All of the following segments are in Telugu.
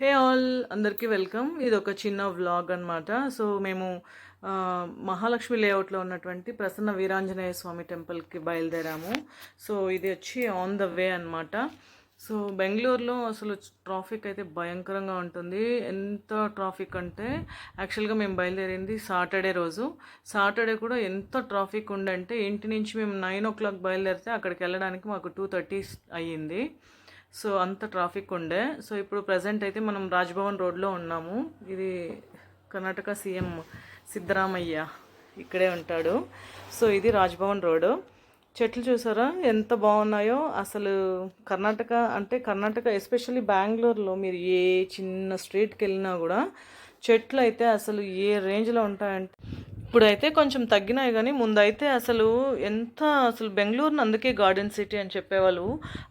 హే ఆల్ అందరికీ వెల్కమ్. ఇది ఒక చిన్న వ్లాగ్ అనమాట సో మేము మహాలక్ష్మి లేఅవుట్లో ఉన్నటువంటి ప్రసన్న వీరాంజనేయ స్వామి టెంపుల్కి బయలుదేరాము. సో ఇది వచ్చి ఆన్ ద వే అన్నమాట. సో బెంగళూరులో అసలు ట్రాఫిక్ అయితే భయంకరంగా ఉంటుంది. ఎంత ట్రాఫిక్ అంటే యాక్చువల్గా మేము బయలుదేరింది సాటర్డే రోజు. సాటర్డే కూడా ఎంత ట్రాఫిక్ ఉండంటే ఇంటి నుంచి మేము నైన్ ఓ క్లాక్ బయలుదేరితే అక్కడికి వెళ్ళడానికి మాకు టూ థర్టీ అయ్యింది. సో అంత ట్రాఫిక్ ఉండే. సో ఇప్పుడు ప్రజెంట్ అయితే మనం రాజ్భవన్ రోడ్లో ఉన్నాము. ఇది కర్ణాటక సీఎం సిద్ధరామయ్య ఇక్కడే ఉంటాడు. సో ఇది రాజ్భవన్ రోడ్. చెట్లు చూసారా? ఎంత బాగున్నాయో. అసలు కర్ణాటక అంటే కర్ణాటక ఎస్పెషల్లీ బెంగళూరులో మీరు ఏ చిన్న స్ట్రీట్కి వెళ్ళినా కూడా చెట్లు అయితే అసలు ఏ రేంజ్లో ఉంటాయంటే ఇప్పుడైతే కొంచెం తగ్గినాయి కానీ ముందైతే అసలు ఎంత అసలు బెంగళూరుని అందుకే గార్డెన్ సిటీ అని చెప్పేవాళ్ళు.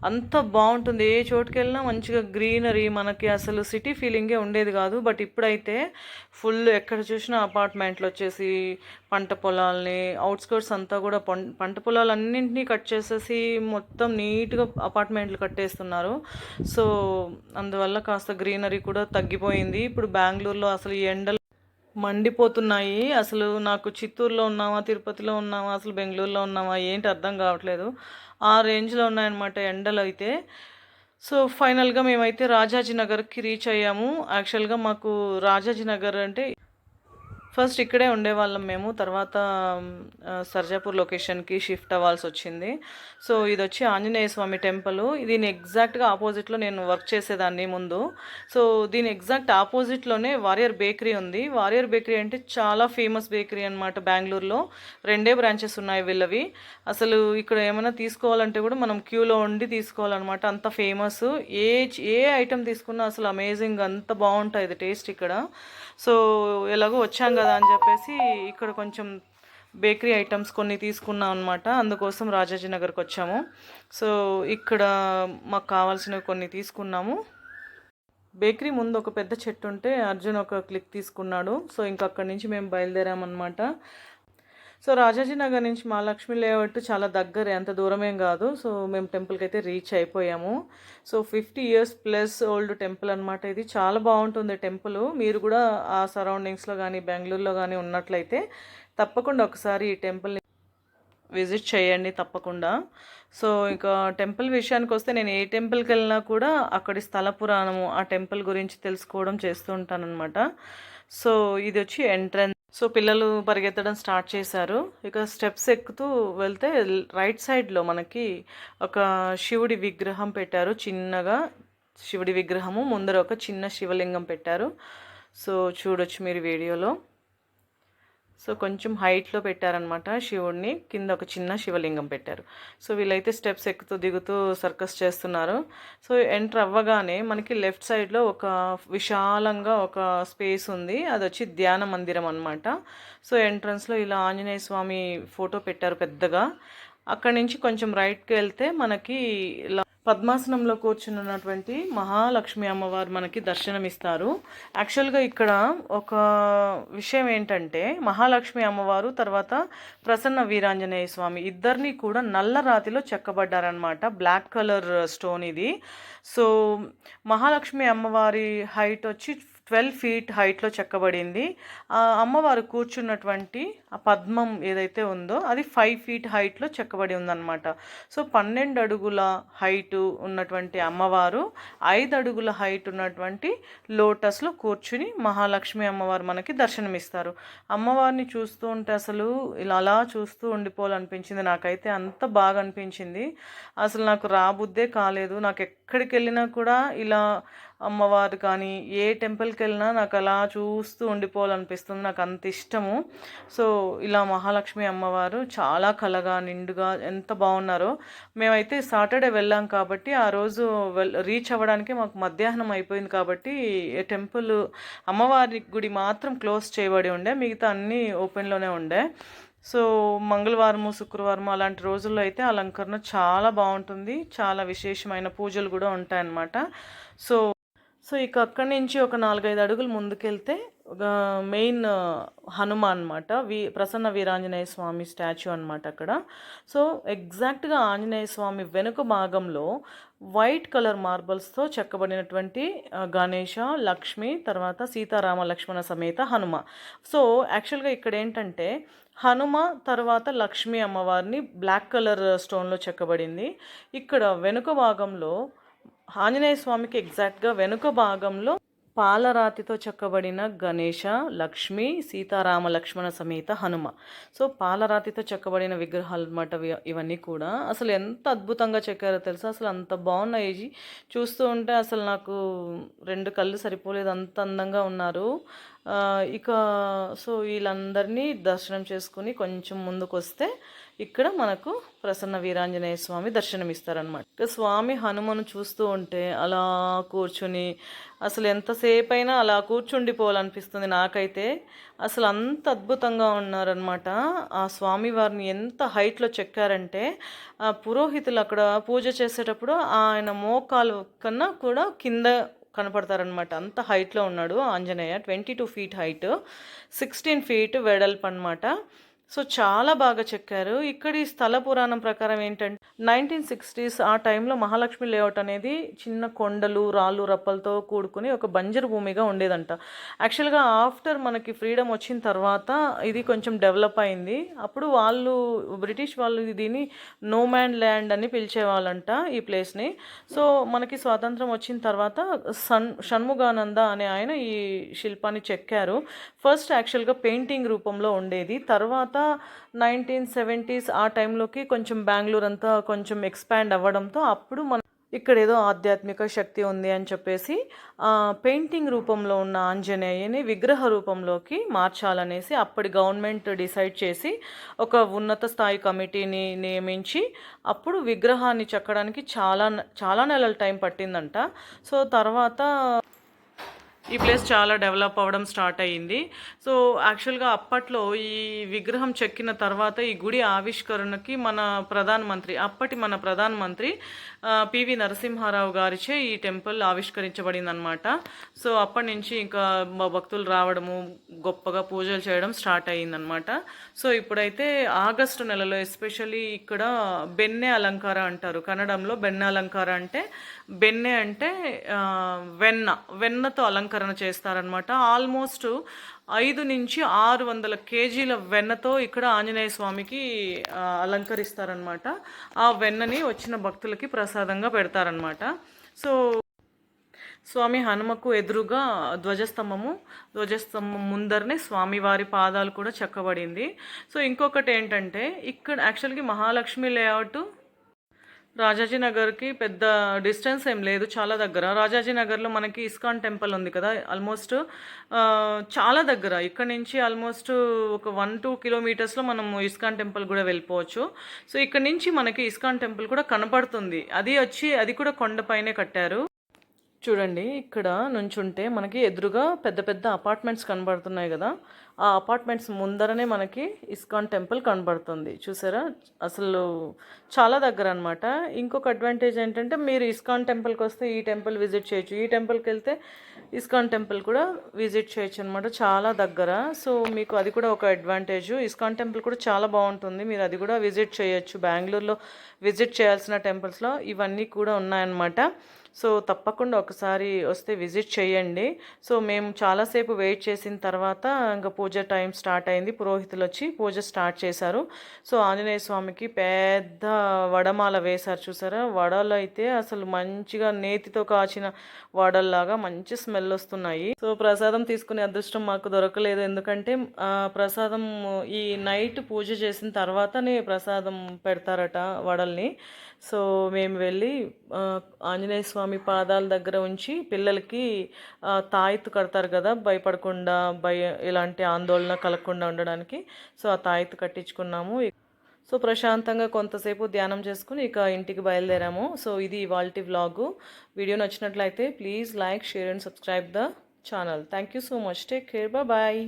అంత బాగుంటుంది. ఏ చోటుకి వెళ్ళినా మంచిగా గ్రీనరీ మనకి అసలు సిటీ ఫీలింగే ఉండేది కాదు. బట్ ఇప్పుడైతే ఫుల్ ఎక్కడ చూసినా అపార్ట్మెంట్లు వచ్చేసి పంట పొలాల్ని అవుట్స్కర్ట్స్ అంతా కూడా పంట పొలాలన్నింటినీ కట్ చేసేసి మొత్తం నీట్గా అపార్ట్మెంట్లు కట్టేస్తున్నారు. సో అందువల్ల కాస్త గ్రీనరీ కూడా తగ్గిపోయింది. ఇప్పుడు బెంగళూరులో అసలు ఈ ఎండలు మండిపోతున్నాయి. అసలు నాకు చిత్తూరులో ఉన్నామా తిరుపతిలో ఉన్నామా అసలు బెంగళూరులో ఉన్నామా ఏంటి అర్థం కావట్లేదు. ఆ రేంజ్లో ఉన్నాయన్నమాట ఎండలు అయితే సో ఫైనల్గా మేమైతే రాజాజీ నగర్కి రీచ్ అయ్యాము. యాక్చువల్గా మాకు రాజాజీ నగర్ అంటే ఫస్ట్ ఇక్కడే ఉండేవాళ్ళం మేము. తర్వాత సర్జాపూర్ లొకేషన్కి షిఫ్ట్ అవ్వాల్సి వచ్చింది. సో ఇది వచ్చి ఆంజనేయ స్వామి టెంపుల్. దీని ఎగ్జాక్ట్గా ఆపోజిట్లో నేను వర్క్ చేసేదాన్ని ముందు. సో దీని ఎగ్జాక్ట్ ఆపోజిట్లోనే వారియర్ బేకరీ ఉంది. వారియర్ బేకరీ అంటే చాలా ఫేమస్ బేకరీ అనమాట బెంగళూరులో. రెండే బ్రాంచెస్ ఉన్నాయి వీళ్ళవి. అసలు ఇక్కడ ఏమైనా తీసుకోవాలంటే కూడా మనం క్యూలో ఉండి తీసుకోవాలన్నమాట. అంత ఫేమస్. ఏ ఏ ఐటెం తీసుకున్నా అసలు అమేజింగ్ అంత బాగుంటుంది టేస్ట్ ఇక్కడ. సో ఎలాగో వచ్చాం కదా అని చెప్పేసి ఇక్కడ కొంచెం బేకరీ ఐటమ్స్ కొన్ని తీసుకున్నాం అనమాట అందుకోసం రాజాజీ నగర్కి వచ్చాము. సో ఇక్కడ మాకు కావాల్సినవి కొన్ని తీసుకున్నాము. బేకరీ ముందు ఒక పెద్ద చెట్టు ఉంటే అర్జున్ ఒక క్లిక్ తీసుకున్నాడు. సో ఇంక అక్కడి నుంచి మేము బయలుదేరామన్నమాట. సో రాజాజీ నగర్ నుంచి మహాలక్ష్మి లేఅవుట్ చాలా దగ్గరే అంత దూరమేం కాదు. సో మేము టెంపుల్కి అయితే రీచ్ అయిపోయాము. So fifty years plus old temple అనమాట ఇది. చాలా బాగుంటుంది టెంపుల్. మీరు కూడా ఆ సరౌండింగ్స్లో కానీ బెంగళూరులో కానీ ఉన్నట్లయితే తప్పకుండా ఒకసారి ఈ టెంపుల్ని విజిట్ చేయండి తప్పకుండా. సో ఇక టెంపుల్ విషయానికి వస్తే నేను ఏ టెంపుల్కి వెళ్ళినా కూడా అక్కడి స్థల పురాణము ఆ టెంపుల్ గురించి తెలుసుకోవడం చేస్తూ ఉంటానన్నమాట. సో ఇది వచ్చి ఎంట్రన్స్. సో పిల్లలు పరిగెత్తడం స్టార్ట్ చేశారు. ఇక స్టెప్స్ ఎక్కుతూ వెళ్తే రైట్ సైడ్లో మనకి ఒక శివుడి విగ్రహం పెట్టారు. చిన్నగా శివుడి విగ్రహము. ముందర ఒక చిన్న శివలింగం పెట్టారు. సో చూడొచ్చు మీరు వీడియోలో. సో కొంచెం హైట్లో పెట్టారనమాట శివుడిని కింద ఒక చిన్న శివలింగం పెట్టారు. సో వీళ్ళైతే స్టెప్స్ ఎక్కుతూ దిగుతూ సర్కస్ చేస్తున్నారు. సో ఎంటర్ అవ్వగానే మనకి లెఫ్ట్ సైడ్లో ఒక విశాలంగా ఒక స్పేస్ ఉంది. అది వచ్చి ధ్యాన మందిరం అనమాట సో ఎంట్రన్స్లో ఇలా ఆంజనేయ స్వామి ఫోటో పెట్టారు పెద్దగా. అక్కడి నుంచి కొంచెం రైట్కి వెళ్తే మనకి ఇలా పద్మాసనంలో కూర్చున్నటువంటి మహాలక్ష్మి అమ్మవారు మనకి దర్శనమిస్తారు. యాక్చువల్గా ఇక్కడ ఒక విషయం ఏంటంటే మహాలక్ష్మి అమ్మవారు తర్వాత ప్రసన్న వీరాంజనేయ స్వామి ఇద్దరిని కూడా నల్ల రాతిలో చెక్కబడ్డారనమాట బ్లాక్ కలర్ స్టోన్ ఇది. సో మహాలక్ష్మి అమ్మవారి హైట్ వచ్చి ట్వెల్వ్ ఫీట్ హైట్లో చెక్కబడింది. ఆ అమ్మవారు కూర్చున్నటువంటి ఆ పద్మం ఏదైతే ఉందో అది ఫైవ్ ఫీట్ హైట్లో చెక్కబడి ఉందన్నమాట. సో పన్నెండు అడుగుల హైటు ఉన్నటువంటి అమ్మవారు ఐదు అడుగుల హైట్ ఉన్నటువంటి లోటస్లో కూర్చుని మహాలక్ష్మి అమ్మవారు మనకి దర్శనమిస్తారు. అమ్మవారిని చూస్తూ ఉంటే అసలు ఇలా అలా చూస్తూ ఉండిపోవాలనిపించింది. నాకైతే అంత బాగా అనిపించింది. అసలు నాకు రాబుద్దే కాలేదు. నాకు ఎక్కడికి వెళ్ళినా కూడా ఇలా అమ్మవారు కానీ ఏ టెంపుల్కి వెళ్ళినా నాకు అలా చూస్తూ ఉండిపోవాలనిపిస్తుంది. నాకు అంత ఇష్టము. సో ఇలా మహాలక్ష్మి అమ్మవారు చాలా కలగా నిండుగా ఎంత బాగున్నారో. మేమైతే సాటర్డే వెళ్ళాం కాబట్టి ఆ రోజు వెల్ రీచ్ అవ్వడానికి మాకు మధ్యాహ్నం అయిపోయింది కాబట్టి టెంపుల్ అమ్మవారి గుడి మాత్రం క్లోజ్ చేయబడి ఉండే. మిగతా అన్నీ ఓపెన్లోనే ఉండే. సో మంగళవారము శుక్రవారము అలాంటి రోజుల్లో అయితే అలంకరణ చాలా బాగుంటుంది. చాలా విశేషమైన పూజలు కూడా ఉంటాయన్నమాట. సో సో ఇక అక్కడి నుంచి ఒక నాలుగైదు అడుగులు ముందుకెళ్తే ఒక మెయిన్ హనుమాన్ అనమాట వి ప్రసన్న వీరాంజనేయ స్వామి స్టాచ్యూ అనమాట అక్కడ. సో ఎగ్జాక్ట్గా ఆంజనేయ స్వామి వెనుక భాగంలో వైట్ కలర్ మార్బల్స్తో చెక్కబడినటువంటి గణేష లక్ష్మి తర్వాత సీతారామ లక్ష్మణ సమేత హనుమ. సో యాక్చువల్గా ఇక్కడ ఏంటంటే హనుమ తర్వాత లక్ష్మి అమ్మవారిని బ్లాక్ కలర్ స్టోన్లో చెక్కబడింది. ఇక్కడ వెనుక భాగంలో ఆంజనేయ స్వామికి ఎగ్జాక్ట్గా వెనుక భాగంలో పాలరాతితో చెక్కబడిన గణేష లక్ష్మి సీతారామ లక్ష్మణ సమేత హనుమ. సో పాలరాతితో చెక్కబడిన విగ్రహాలు అనమాట ఇవన్నీ కూడా. అసలు ఎంత అద్భుతంగా చెక్కారో తెలుసా? అసలు అంత బాగున్నాయి. చూస్తూ ఉంటే అసలు నాకు రెండు కళ్ళు సరిపోలేదు. అంత అందంగా ఉన్నారు. ఇక సో వీళ్ళందరినీ దర్శనం చేసుకుని కొంచెం ముందుకు వస్తే ఇక్కడ మనకు ప్రసన్న వీరాంజనేయ స్వామి దర్శనమిస్తారనమాట ఇక స్వామి హనుమను చూస్తూ ఉంటే అలా కూర్చుని అసలు ఎంతసేపు అయినా అలా కూర్చుండిపోవాలనిపిస్తుంది. నాకైతే అసలు అంత అద్భుతంగా ఉన్నారనమాట ఆ స్వామి వారిని ఎంత హైట్లో చెక్కారంటే ఆ పురోహితులు అక్కడ పూజ చేసేటప్పుడు ఆయన మోకాలు కన్నా కూడా కింద కనపడతారనమాట అంత హైట్లో ఉన్నాడు Anjaneya. Twenty two feet height sixteen feet వెడల్పు అనమాట సో చాలా బాగా చెక్కారు. ఇక్కడ ఈ స్థల పురాణం ప్రకారం ఏంటంటే నైన్టీన్ సిక్స్టీస్ ఆ టైంలో మహాలక్ష్మి లేఅవుట్ అనేది చిన్న కొండలు రాళ్ళు రప్పలతో కూడుకుని ఒక బంజరు భూమిగా ఉండేదంట. యాక్చువల్గా ఆఫ్టర్ మనకి ఫ్రీడమ్ వచ్చిన తర్వాత ఇది కొంచెం డెవలప్ అయింది. అప్పుడు వాళ్ళు బ్రిటిష్ వాళ్ళు దీన్ని నో మ్యాన్ ల్యాండ్ అని పిలిచేవాళ్ళంట ఈ ప్లేస్ని. సో మనకి స్వాతంత్రం వచ్చిన తర్వాత సన్ షణ్ముగానంద అనే ఆయన ఈ శిల్పాన్ని చెక్కారు. ఫస్ట్ యాక్చువల్గా పెయింటింగ్ రూపంలో ఉండేది. తర్వాత నైన్టీన్ సెవెంటీస్ ఆ టైంలోకి కొంచెం బెంగళూరు అంతా కొంచెం ఎక్స్పాండ్ అవ్వడంతో అప్పుడు మన ఇక్కడ ఏదో ఆధ్యాత్మిక శక్తి ఉంది అని చెప్పేసి పెయింటింగ్ రూపంలో ఉన్న ఆంజనేయని విగ్రహ రూపంలోకి మార్చాలనేసి అప్పటి గవర్నమెంట్ డిసైడ్ చేసి ఒక ఉన్నత స్థాయి కమిటీని నియమించి అప్పుడు విగ్రహాన్ని చెక్కడానికి చాలా చాలా నెలల టైం పట్టిందంట. సో తర్వాత ఈ ప్లేస్ చాలా డెవలప్ అవ్వడం స్టార్ట్ అయ్యింది. సో యాక్చువల్గా అప్పట్లో ఈ విగ్రహం చెక్కిన తర్వాత ఈ గుడి ఆవిష్కరణకి మన ప్రధానమంత్రి అప్పటి మన ప్రధానమంత్రి పివి నరసింహారావు గారిచే ఈ టెంపుల్ ఆవిష్కరించబడింది అనమాట సో అప్పటి నుంచి ఇంకా మా భక్తులు రావడము గొప్పగా పూజలు చేయడం స్టార్ట్ అయ్యిందనమాట సో ఇప్పుడైతే ఆగస్టు నెలలో ఎస్పెషల్లీ ఇక్కడ బెన్నె అలంకార అంటారు. కన్నడంలో బెన్నె అలంకార అంటే బెన్నె అంటే వెన్న వెన్నతో అలంకరణ చేస్తారనమాట ఆల్మోస్ట్ ఐదు నుంచి ఆరు వందల కేజీల వెన్నతో ఇక్కడ ఆంజనేయ స్వామికి అలంకరిస్తారనమాట ఆ వెన్నని వచ్చిన భక్తులకి ప్రసాదంగా పెడతారనమాట సో స్వామి హనుమకు ఎదురుగా ధ్వజస్తంభము ధ్వజస్తంభం ముందరనే స్వామివారి పాదాలు కూడా చెక్కబడింది. సో ఇంకొకటి ఏంటంటే ఇక్కడ యాక్చువల్గా మహాలక్ష్మి లేఅవుట్ రాజాజీ నగర్కి పెద్ద డిస్టెన్స్ ఏం లేదు చాలా దగ్గర. రాజాజీ నగర్లో మనకి ఇస్కాన్ టెంపుల్ ఉంది కదా ఆల్మోస్ట్ చాలా దగ్గర. ఇక్కడ నుంచి ఆల్మోస్ట్ ఒక వన్ టూ కిలోమీటర్స్లో మనం ఇస్కాన్ టెంపుల్ కూడా వెళ్ళిపోవచ్చు. సో ఇక్కడ నుంచి మనకి ఇస్కాన్ టెంపుల్ కూడా కనపడుతుంది. అది వచ్చి అది కూడా కొండపైనే కట్టారు. చూడండి ఇక్కడ నుంచుంటే మనకి ఎదురుగా పెద్ద పెద్ద అపార్ట్మెంట్స్ కనబడుతున్నాయి కదా. ఆ అపార్ట్మెంట్స్ ముందరనే మనకి ఇస్కాన్ టెంపుల్ కనబడుతుంది. చూసారా? అసలు చాలా దగ్గర అనమాట ఇంకొక అడ్వాంటేజ్ ఏంటంటే మీరు ఇస్కాన్ టెంపుల్కి వస్తే ఈ టెంపుల్ విజిట్ చేయొచ్చు. ఈ టెంపుల్కి వెళ్తే ఇస్కాన్ టెంపుల్ కూడా విజిట్ చేయొచ్చు అనమాట చాలా దగ్గర. సో మీకు అది కూడా ఒక అడ్వాంటేజ్ ఇస్కాన్ టెంపుల్ కూడా చాలా బాగుంటుంది. మీరు అది కూడా విజిట్ చేయొచ్చు. బెంగళూరులో విజిట్ చేయాల్సిన టెంపుల్స్లో ఇవన్నీ కూడా ఉన్నాయన్నమాట. సో తప్పకుండా ఒకసారి వస్తే విజిట్ చేయండి. సో మేము చాలాసేపు వెయిట్ చేసిన తర్వాత ఇంకా పూజ టైం స్టార్ట్ అయింది. పురోహితులు వచ్చి పూజ స్టార్ట్ చేశారు. సో ఆంజనేయ స్వామికి పెద్ద వడమాల వేశారు చూసారా? వడలు అయితే అసలు మంచిగా నేతితో కాచిన వడల్లాగా మంచి స్మెల్ వస్తున్నాయి. సో ప్రసాదం తీసుకునే అదృష్టం మాకు దొరకలేదు. ఎందుకంటే ప్రసాదం ఈ నైట్ పూజ చేసిన తర్వాతనే ప్రసాదం పెడతారట వడల్ని. సో మేము వెళ్ళి ఆంజనేయ స్వామి స్వామి పాదాల దగ్గర ఉంచి పిల్లలకి ఆ, తాయెత్తు కడతారు కదా భయపడకుండా భయ ఇలాంటి ఆందోళన కలగకుండా ఉండడానికి. సో ఆ తాయెత్తు కట్టించుకున్నాము. సో ప్రశాంతంగా కొంతసేపు ధ్యానం చేసుకుని ఇక ఇంటికి బయలుదేరాము. సో ఇది ఇవాల్టి వ్లాగు. వీడియో నచ్చినట్లయితే please like share and subscribe the channel. Thank you so much. Take care. Bye